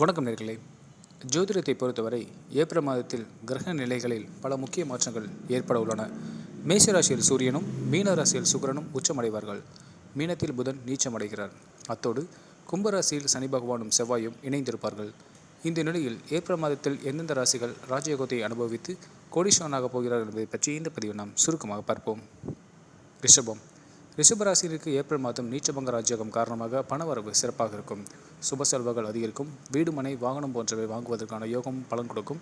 வணக்கம் நேர்களே. ஜோதிடத்தை பொறுத்தவரை ஏப்ரல் மாதத்தில் கிரக நிலைகளில் பல முக்கிய மாற்றங்கள் ஏற்பட உள்ளன. மேசராசியில் சூரியனும் மீன ராசியில் உச்சமடைவார்கள். மீனத்தில் புதன் நீச்சமடைகிறார். அத்தோடு கும்பராசியில் சனி பகவானும் செவ்வாயும் இணைந்திருப்பார்கள். இந்த நிலையில் ஏப்ரல் மாதத்தில் எந்தெந்த ராசிகள் ராஜயோகத்தை அனுபவித்து கோடீஸ்வரனாக போகிறார்கள் என்பதை பற்றி இந்த பதிவை நாம் சுருக்கமாக பார்ப்போம். ரிஷபம். ரிஷபராசினருக்கு ஏப்ரல் மாதம் நீச்சபங்க ராஜ்யோகம் காரணமாக பணவரவு சிறப்பாக இருக்கும். சுப செல்வங்கள் அதிகரிக்கும். வீடு மனை வாகனம் போன்றவை வாங்குவதற்கான யோகம் பலன் கொடுக்கும்.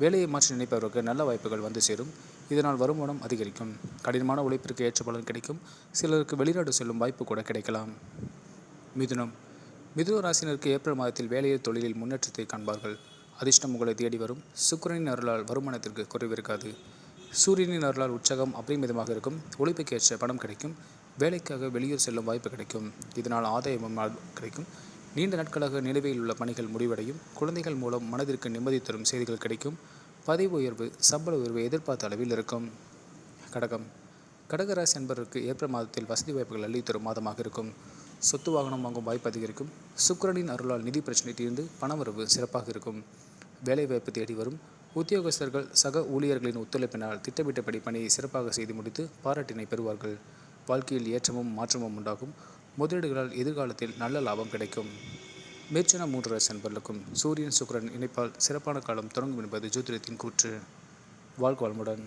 வேலையை மாற்றி நினைப்பவருக்கு நல்ல வாய்ப்புகள் வந்து சேரும். இதனால் வருமானம் அதிகரிக்கும். கடினமான உழைப்பிற்கு ஏற்ற பலன் கிடைக்கும். சிலருக்கு வெளிநாடு செல்லும் வாய்ப்பு கூட கிடைக்கலாம். மிதுனம். மிதுன ராசினருக்கு ஏப்ரல் மாதத்தில் வேலையில் தொழிலில் முன்னேற்றத்தை காண்பார்கள். அதிர்ஷ்டம் உங்களை தேடி வரும். சுக்கிரனின் அருளால் வருமானத்திற்கு குறைவிருக்காது சூரியனின் அருளால் உற்சாகம் அபரிமிதமாக இருக்கும். உழைப்புக்கு ஏற்ற பணம் கிடைக்கும். வேலைக்காக வெளியூர் செல்லும் வாய்ப்பு கிடைக்கும். இதனால் ஆதாயமும் கிடைக்கும். நீண்ட நாட்களாக நிலுவையில் உள்ள பணிகள் முடிவடையும். குழந்தைகள் மூலம் மனதிற்கு நிம்மதி தரும் செய்திகள் கிடைக்கும். பதவி உயர்வு சம்பள உயர்வு எதிர்பார்த்த அளவில் இருக்கும். கடகம். கடகராசி என்பவருக்கு ஏப்ரல் மாதத்தில் வசதி வாய்ப்புகள் அள்ளி தரும் மாதமாக இருக்கும். சொத்து வாகனம் வாங்கும் வாய்ப்பு அதிகரிக்கும். சுக்கரனின் அருளால் நிதி பிரச்சனை தீர்ந்து பணவரவு சிறப்பாக இருக்கும். வேலைவாய்ப்பு தேடி வரும். உத்தியோகஸ்தர்கள் சக ஊழியர்களின் ஒத்துழைப்பினால் திட்டமிட்டபடி பணியை சிறப்பாக செய்து முடித்து பாராட்டினை பெறுவார்கள். வாழ்க்கையில் ஏற்றமும் மாற்றமும் உண்டாகும். முதலீடுகளால் எதிர்காலத்தில் நல்ல லாபம் கிடைக்கும். மேற்சன மூன்று ராசி நண்பர்களுக்கும் சூரியன் சுக்கரன் இணைப்பால் சிறப்பான காலம் தொடங்கும் என்பது ஜோதிடத்தின் கூற்று. வாழ்க வளமுடன்.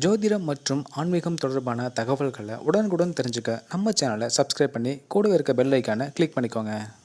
ஜோதிடம் மற்றும் ஆன்மீகம் தொடர்பான தகவல்களை உடனுக்குடன் தெரிஞ்சுக்க நம்ம சேனலை சப்ஸ்கிரைப் பண்ணி கூடவே இருக்க பெல் ஐக்கானை கிளிக் பண்ணிக்கோங்க.